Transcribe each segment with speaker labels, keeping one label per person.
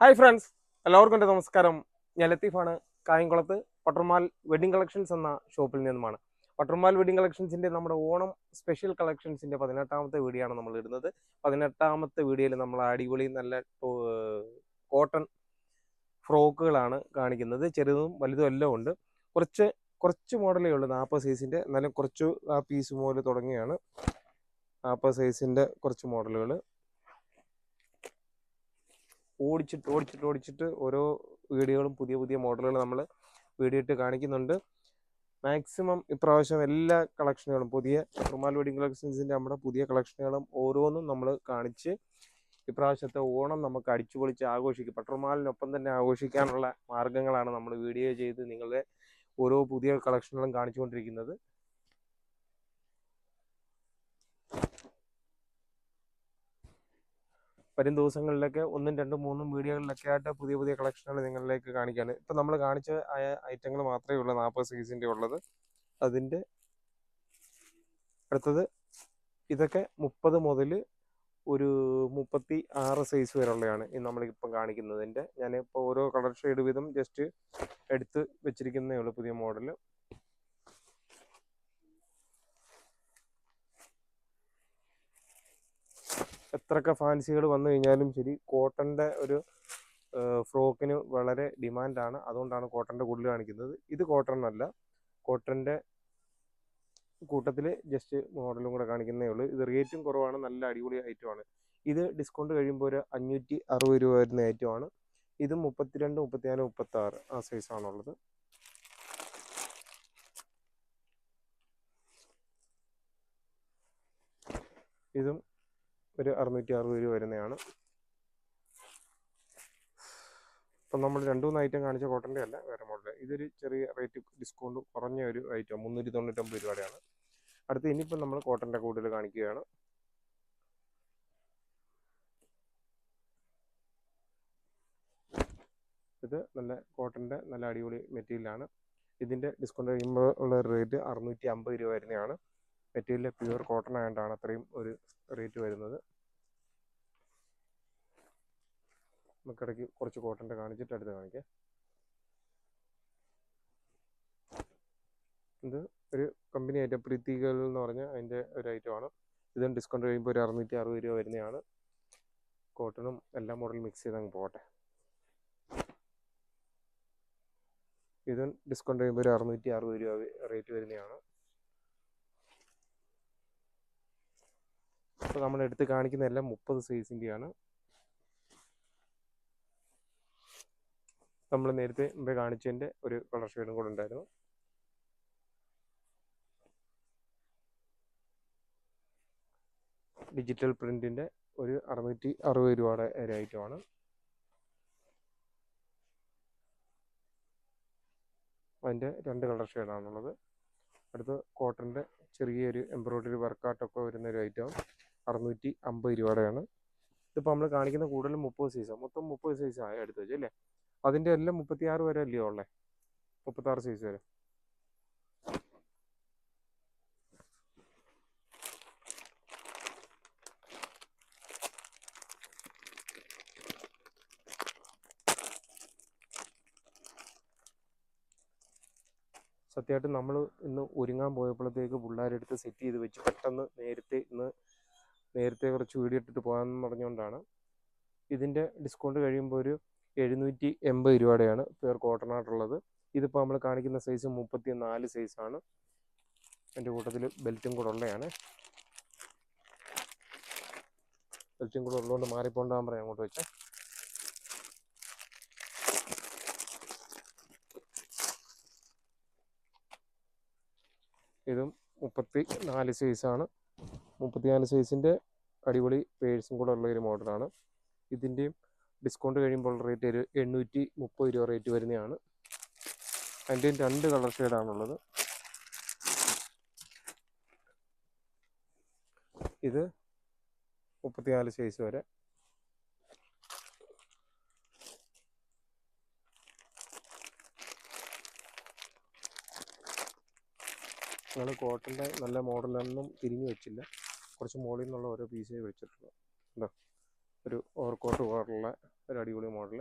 Speaker 1: Hi friends എല്ലാവർക്കും എന്റെ നമസ്കാരം. ഞാൻ ലത്തീഫാണ്. കായംകുളത്ത് പട്ടർമാൽ വെഡിങ് കളക്ഷൻസ് എന്ന ഷോപ്പിൽ നിന്നുമാണ്. പട്ടർമാൽ വെഡിങ് കളക്ഷൻസിന്റെ നമ്മുടെ ഓണം സ്പെഷ്യൽ കളക്ഷൻസിന്റെ പതിനെട്ടാമത്തെ വീഡിയോ ആണ് നമ്മൾ ഇടുന്നത്. പതിനെട്ടാമത്തെ വീഡിയോയിൽ നമ്മൾ അടിപൊളി നല്ല കോട്ടൺ ഫ്രോക്കുകളാണ് കാണിക്കുന്നത്. ചെറുതും വലുതും എല്ലാം ഉണ്ട്. കുറച്ച് കുറച്ച് മോഡലേ ഉള്ളൂ നാൽപ്പത് സൈസിന്റെ എന്നാലും കുറച്ച് ആ പീസ് മുതൽ തുടങ്ങിയാണ്. നാൽപ്പത് സൈസിന്റെ കുറച്ച് മോഡലുകൾ. ഓടിച്ചിട്ട് ഓടിച്ചിട്ട് ഓടിച്ചിട്ട് ഓരോ വീഡിയോകളും പുതിയ പുതിയ മോഡലുകൾ നമ്മൾ വീഡിയോ ഇട്ട് കാണിക്കുന്നുണ്ട്. മാക്സിമം ഇപ്രാവശ്യം എല്ലാ കളക്ഷനുകളും പുതിയ റുമാൽ വെഡിങ് കളക്ഷൻസിന്റെ നമ്മുടെ പുതിയ കളക്ഷനുകളും ഓരോന്നും നമ്മൾ കാണിച്ച് ഇപ്രാവശ്യത്തെ ഓണം നമുക്ക് അടിച്ചുപൊളിച്ച് ആഘോഷിക്കും. പട്ടുറുമാലിനൊപ്പം തന്നെ ആഘോഷിക്കാനുള്ള മാർഗങ്ങളാണ് നമ്മൾ വീഡിയോ ചെയ്ത് നിങ്ങളുടെ ഓരോ പുതിയ കളക്ഷനുകളും കാണിച്ചുകൊണ്ടിരിക്കുന്നത്. വരും ദിവസങ്ങളിലൊക്കെ ഒന്നും രണ്ടും മൂന്നും വീഡിയോകളിലൊക്കെ ആയിട്ട് പുതിയ പുതിയ കളക്ഷനുകൾ നിങ്ങളിലേക്ക് കാണിക്കാണ്. ഇപ്പം നമ്മൾ കാണിച്ച ആയ ഐറ്റങ്ങൾ മാത്രമേ ഉള്ളൂ നാൽപ്പത് സൈസിന്റെ ഉള്ളത്. അതിന്റെ അടുത്തത് ഇതൊക്കെ മുപ്പത് മുതൽ ഒരു മുപ്പത്തി ആറ് സൈസ് വരെയുള്ളതാണ് നമ്മളിപ്പം കാണിക്കുന്നതിന്റെ ഞാനിപ്പോൾ ഓരോ കളർ ഷെയ്ഡ് വീതം ജസ്റ്റ് എടുത്ത് വെച്ചിരിക്കുന്നേ ഉള്ളൂ പുതിയ മോഡൽ എത്രയൊക്കെ ഫാൻസികൾ വന്നു കഴിഞ്ഞാലും ശരി കോട്ടന്റെ ഒരു ഫ്രോക്കിന് വളരെ ഡിമാൻഡാണ്. അതുകൊണ്ടാണ് കോട്ടന്റെ കൂടുതൽ കാണിക്കുന്നത്. ഇത് കോട്ടൺ അല്ല. കോട്ടന്റെ കൂട്ടത്തിൽ ജസ്റ്റ് മോഡലും കൂടെ കാണിക്കുന്നേ ഉള്ളൂ. ഇത് റേറ്റും കുറവാണ്. നല്ല അടിപൊളി ഐറ്റമാണ് ഇത് ഡിസ്കൗണ്ട് കഴിയുമ്പോൾ ഒരു അഞ്ഞൂറ്റി അറുപത് രൂപ വരുന്ന ഐറ്റമാണ് ഇത് മുപ്പത്തിരണ്ട് മുപ്പത്തിനാല് മുപ്പത്തി ആറ് ആ സൈസാണുള്ളത് ഇതും ഒരു അറുന്നൂറ്റി അറുപത് രൂപ വരുന്നതാണ്. ഇപ്പം നമ്മൾ രണ്ട് മൂന്ന് ഐറ്റം കാണിച്ച കോട്ടന്റെ അല്ല വേറെ മോഡൽ ഇതൊരു ചെറിയ റേറ്റ് ഡിസ്കൗണ്ട് കുറഞ്ഞ ഒരു ഐറ്റം മുന്നൂറ്റി തൊണ്ണൂറ്റൊമ്പത് രൂപയുടെയാണ്. അടുത്ത് ഇനിയിപ്പം നമ്മൾ കോട്ടന്റെ കൂടുതൽ കാണിക്കുകയാണ്. ഇത് നല്ല കോട്ടന്റെ നല്ല അടിപൊളി മെറ്റീരിയലാണ് ഇതിന്റെ ഡിസ്കൗണ്ട് കഴിയുമ്പോൾ ഉള്ള റേറ്റ് അറുന്നൂറ്റി അമ്പത് രൂപ വരുന്നതാണ്. മെറ്റീരിയൽ പ്യുവർ കോട്ടൺ ആയതുകൊണ്ടാണ് അത്രയും ഒരു റേറ്റ് വരുന്നത്. നമുക്കിടയ്ക്ക് കുറച്ച് കോട്ടന്റെ കാണിച്ചിട്ട് അടുത്ത് കാണിക്കാം. ഇത് ഒരു കമ്പനി ഐറ്റം പ്രീതികൾ എന്ന് പറഞ്ഞ അതിന്റെ ഒരു ഐറ്റം ആണ്. ഇതും ഡിസ്കൗണ്ട് കഴിയുമ്പോൾ ഒരു അറുന്നൂറ്റി അറുപത് രൂപ വരുന്നതാണ്. കോട്ടണും എല്ലാ മോഡലും മിക്സ് ചെയ്ത് അങ്ങ് പോട്ടെ. ഇതും ഡിസ്കൗണ്ട് കഴിയുമ്പോൾ ഒരു അറുന്നൂറ്റി അറുപത് രൂപ റേറ്റ് വരുന്നതാണ്. അപ്പോൾ നമ്മൾ എടുത്ത് കാണിക്കുന്ന എല്ലാം മുപ്പത് സൈസിന്റെയാണ് നമ്മൾ നേരത്തെ മുമ്പേ കാണിച്ചതിന്റെ ഒരു കളർ ഷെയ്ഡും കൂടെ ഉണ്ടായിരുന്നു. ഡിജിറ്റൽ പ്രിന്റിന്റെ ഒരു അറുന്നൂറ്റി അറുപത് രൂപയുടെ ഒരു ഐറ്റമാണ് അതിന്റെ രണ്ട് കളർ ഷെയ്ഡാണുള്ളത് അടുത്ത് കോട്ടന്റെ ചെറിയൊരു എംബ്രോയ്ഡറി വർക്കൗട്ടൊക്കെ വരുന്ന ഒരു ഐറ്റം അറുന്നൂറ്റി അമ്പത് രൂപയുടെയാണ്. ഇതിപ്പോൾ നമ്മൾ കാണിക്കുന്ന കൂടുതലും മുപ്പത് സൈസാണ് മൊത്തം മുപ്പത് സൈസ് ആയി എടുത്ത് വെച്ചു അല്ലേ? അതിന്റെ എല്ലാം മുപ്പത്തിയാറ് വരെ അല്ലയോ ഉള്ളത് മുപ്പത്താറ് സൈസ് വരെ. സത്യമായിട്ട് നമ്മൾ ഇന്ന് ഒരുങ്ങാൻ പോയപ്പോഴത്തേക്ക് പിള്ളേരെടുത്ത് സെറ്റ് ചെയ്ത് വെച്ച് പെട്ടെന്ന് നേരത്തെ ഇന്ന് നേരത്തെ കുറച്ച് വീഡിയോ ഇട്ടിട്ട് പോകാമെന്ന് പറഞ്ഞുകൊണ്ടാണ് ഇതിന്റെ ഡിസ്കൗണ്ട് കഴിയുമ്പോൾ ഒരു എഴുന്നൂറ്റി എൺപത് രൂപയുടെയാണ് പ്യുർ കോട്ടൺ ആയിട്ടുള്ളത് ഇതിപ്പോൾ നമ്മൾ കാണിക്കുന്ന സൈസ് മുപ്പത്തി നാല് സൈസാണ് എന്റെ കൂട്ടത്തിൽ ബെൽറ്റും കൂടെ ഉള്ളതാണ്. ബെൽറ്റും കൂടെ ഉള്ളതുകൊണ്ട് മാറിപ്പോണ്ടാൻ പറയാം അങ്ങോട്ട് വെച്ചാൽ ഇതും മുപ്പത്തി നാല് സൈസാണ് മുപ്പത്തിനാല് സൈസിന്റെ അടിപൊളി പേഴ്സും കൂടെ ഉള്ള ഒരു മോഡലാണ് ഇതിന്റെയും ഡിസ്കൗണ്ട് കഴിയുമ്പോൾ റേറ്റ് ഒരു എണ്ണൂറ്റി മുപ്പത് രൂപ റേറ്റ് വരുന്നതാണ് അതിന്റെയും രണ്ട് കളർ ഷെയ്ഡാണുള്ളത് ഇത് മുപ്പത്തിനാല് സൈസ് വരെ. ഞങ്ങൾ കോട്ടന്റെ നല്ല മോഡലൊന്നും തിരിഞ്ഞു വെച്ചില്ല. കുറച്ച് മുകളിൽ നിന്നുള്ള ഓരോ പീസേ വെച്ചിട്ടുള്ളൂ. ഉണ്ടോ ഒരു ഓവർകോട്ട് പോലുള്ള ഒരു അടിപൊളി മോഡൽ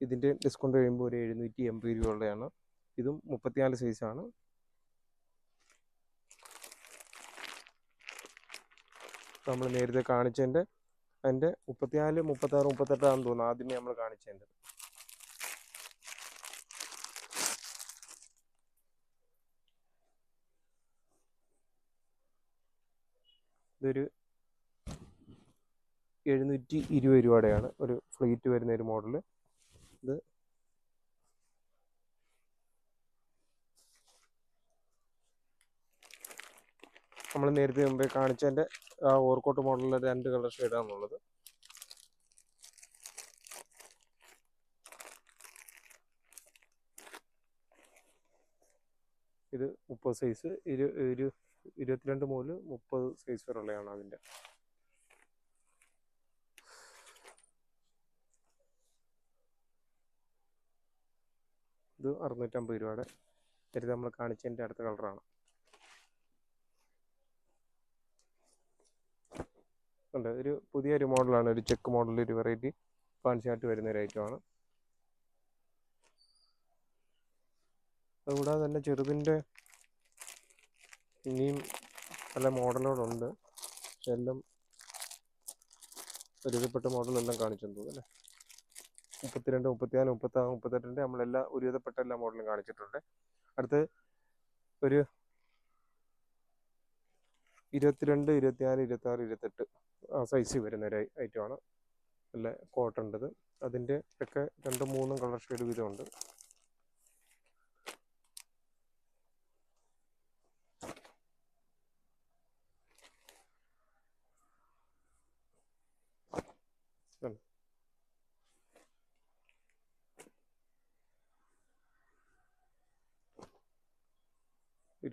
Speaker 1: ഇതിന്റെ ഡിസ്കൗണ്ട് കഴിയുമ്പോൾ ഒരു എഴുന്നൂറ്റി എൺപത് രൂപയുള്ളതാണ്. ഇതും മുപ്പത്തിനാല് സൈസാണ് നമ്മൾ നേരത്തെ കാണിച്ചതിന്റെ അതിന്റെ മുപ്പത്തിനാല് മുപ്പത്താറ് മുപ്പത്തെട്ടാണെന്ന് തോന്നുന്നു ആദ്യമേ നമ്മൾ കാണിച്ചതിന്റെ ഇതൊരു എഴുന്നൂറ്റി ഇരുപത് രൂപയുടെയാണ് ഒരു ഫ്ലീറ്റ് വരുന്ന ഒരു മോഡൽ ഇത് നമ്മൾ നേരത്തെ മുമ്പേ കാണിച്ചതിന്റെ ആ ഓർക്കോട്ട് മോഡലിലെ രണ്ട് കളർ ഷെയ്ഡാണുള്ളത്. ഇത് മുപ്പത് സൈസ്. ഇരു ഇരു ഇരുപത്തിരണ്ട് മുതൽ മുപ്പത് സൈസ് വരെയുള്ളതാണ് അതിന്റെ. ഇത് അറുന്നൂറ്റമ്പത് രൂപയുടെ. ഇത് നമ്മൾ കാണിച്ചതിന്റെ അടുത്ത കളറാണ്. ഉണ്ട്. ഒരു പുതിയൊരു മോഡലാണ്. ഒരു ചെക്ക് മോഡൽ ഒരു വെറൈറ്റി ഫാൻസി ആയിട്ട് വരുന്ന ഒരു ഐറ്റമാണ് അതുകൂടാതെ തന്നെ ചെറുതിന്റെ ഇനിയും പല മോഡലുകളുണ്ട്. പക്ഷെ എല്ലാം ഒരുവിധപ്പെട്ട മോഡലെല്ലാം കാണിച്ചു അല്ലേ? മുപ്പത്തിരണ്ട് മുപ്പത്തിനാല് മുപ്പത്താറ് മുപ്പത്തെട്ടിന്റെ നമ്മളെല്ലാ ഒരുവിധപ്പെട്ട എല്ലാ മോഡലും കാണിച്ചിട്ടുണ്ട്. അടുത്ത് ഒരു ഇരുപത്തിരണ്ട് ഇരുപത്തിനാല് ഇരുപത്താറ് ഇരുപത്തെട്ട് ആ സൈസിൽ വരുന്ന ഒരു ഐറ്റമാണ് നല്ല കോട്ടന്റെത് അതിന്റെ ഒക്കെ രണ്ടും മൂന്നും കളർ ഷെയ്ഡ് വീതമുണ്ട്.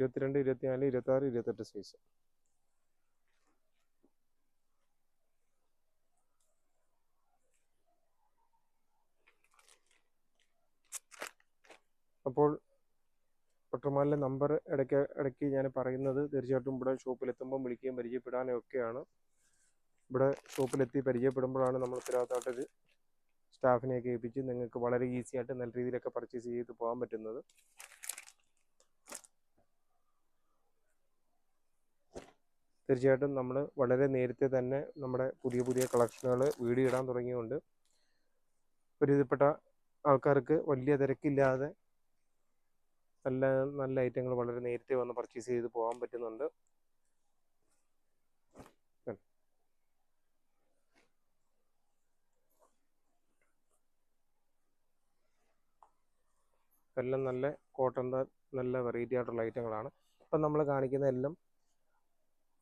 Speaker 1: ഇരുപത്തിരണ്ട് ഇരുപത്തിനാല് ഇരുപത്താറ് ഇരുപത്തെട്ട് സൈസ് അപ്പോൾ ഒട്ടർമാലിലെ നമ്പർ ഇടയ്ക്ക് ഇടയ്ക്ക് ഞാൻ പറയുന്നത് തീർച്ചയായിട്ടും ഇവിടെ ഷോപ്പിലെത്തുമ്പം വിളിക്കുകയും പരിചയപ്പെടാനും ഒക്കെയാണ്. ഇവിടെ ഷോപ്പിലെത്തി പരിചയപ്പെടുമ്പോഴാണ് നമ്മൾ ഉത്തരവാദിത്തമായിട്ടൊരു സ്റ്റാഫിനെയൊക്കെ ഏൽപ്പിച്ച് നിങ്ങൾക്ക് വളരെ ഈസി ആയിട്ട് നല്ല രീതിയിലൊക്കെ പർച്ചേസ് ചെയ്ത് പോകാൻ പറ്റുന്നത്. തീർച്ചയായിട്ടും നമ്മൾ വളരെ നേരത്തെ തന്നെ നമ്മുടെ പുതിയ പുതിയ കളക്ഷനുകൾ വീഡിയോ ഇടാൻ തുടങ്ങിയുകൊണ്ട് ഒരുവിധപ്പെട്ട ആൾക്കാർക്ക് വലിയ തിരക്കില്ലാതെ നല്ല നല്ല ഐറ്റങ്ങൾ വളരെ നേരത്തെ വന്ന് പർച്ചേസ് ചെയ്ത് പോകാൻ പറ്റുന്നുണ്ട്. എല്ലാം നല്ല കോട്ടന്റെ നല്ല വെറൈറ്റി ആയിട്ടുള്ള ഐറ്റങ്ങളാണ്. ഇപ്പം നമ്മൾ കാണിക്കുന്ന എല്ലാം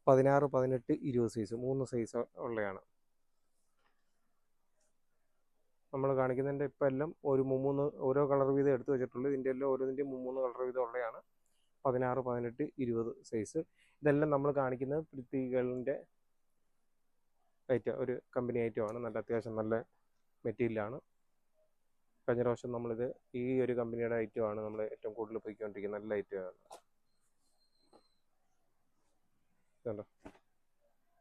Speaker 1: പതിനാറ് പതിനെട്ട് ഇരുപത് സൈസ് മൂന്ന് സൈസ് ഉള്ളതാണ് നമ്മൾ കാണിക്കുന്നതിന്റെ ഇപ്പം എല്ലാം ഒരു മൂന്ന് ഓരോ കളർ വീതം എടുത്തു വെച്ചിട്ടുള്ളൂ ഇതിന്റെ എല്ലാം ഓരോന്നിന്റെ മൂന്ന് കളർ വീതം ഉള്ളതാണ് പതിനാറ് പതിനെട്ട് ഇരുപത് സൈസ് ഇതെല്ലാം നമ്മൾ കാണിക്കുന്നത് പൃഥ്വികളിന്റെ ഐറ്റം ഒരു കമ്പനി ഐറ്റമാണ് നല്ല അത്യാവശ്യം നല്ല മെറ്റീരിയലാണ് കഴിഞ്ഞ പ്രാവശ്യം നമ്മളിത് ഈ ഒരു കമ്പനിയുടെ ഐറ്റമാണ് നമ്മൾ ഏറ്റവും കൂടുതൽ പോയിക്കൊണ്ടിരിക്കുന്നത് നല്ല ഐറ്റമാണ് കണ്ടോ?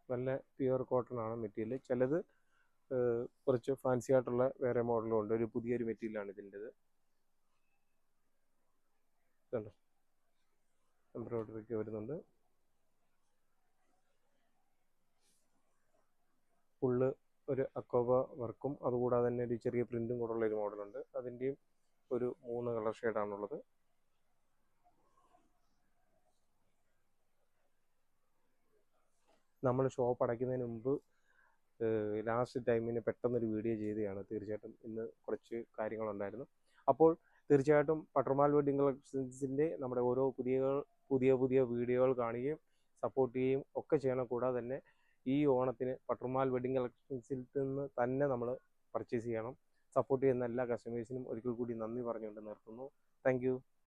Speaker 1: നല്ല പ്യുവർ കോട്ടൺ ആണ് മെറ്റീരിയൽ ചിലത് കുറച്ച് ഫാൻസി ആയിട്ടുള്ള വേറെ മോഡലും ഉണ്ട്. ഒരു പുതിയൊരു മെറ്റീരിയലാണ് ഇതിന്റെത് കണ്ടോ എംബ്രോയിഡറി ഒക്കെ വരുന്നുണ്ട്. ഫുള്ള് ഒരു അക്കോബ വർക്കും അതുകൂടാതെ തന്നെ ഒരു ചെറിയ പ്രിന്റും കൂടെ ഉള്ള ഒരു മോഡലുണ്ട് അതിന്റെയും ഒരു മൂന്ന് കളർ ഷെയ്ഡാണുള്ളത് നമ്മൾ ഷോപ്പ് അടയ്ക്കുന്നതിന് മുമ്പ് ലാസ്റ്റ് ടൈമിന് പെട്ടെന്നൊരു വീഡിയോ ചെയ്തതാണ്. തീർച്ചയായിട്ടും ഇന്ന് കുറച്ച് കാര്യങ്ങളുണ്ടായിരുന്നു. അപ്പോൾ തീർച്ചയായിട്ടും പട്ടർമാൽ വെഡിങ് കളക്ഷൻസിന്റെ നമ്മുടെ ഓരോ പുതിയ പുതിയ പുതിയ വീഡിയോകൾ കാണുകയും സപ്പോർട്ട് ചെയ്യുകയും ഒക്കെ ചെയ്യണം. കൂടാതെ തന്നെ ഈ ഓണത്തിന് പട്ടർമാൽ വെഡിങ് കളക്ഷൻസിൽ നിന്ന് തന്നെ നമ്മൾ പർച്ചേസ് ചെയ്യണം. സപ്പോർട്ട് ചെയ്യുന്ന എല്ലാ കസ്റ്റമേഴ്സിനും ഒരിക്കൽ കൂടി നന്ദി പറഞ്ഞുകൊണ്ട് നിർത്തുന്നു. താങ്ക്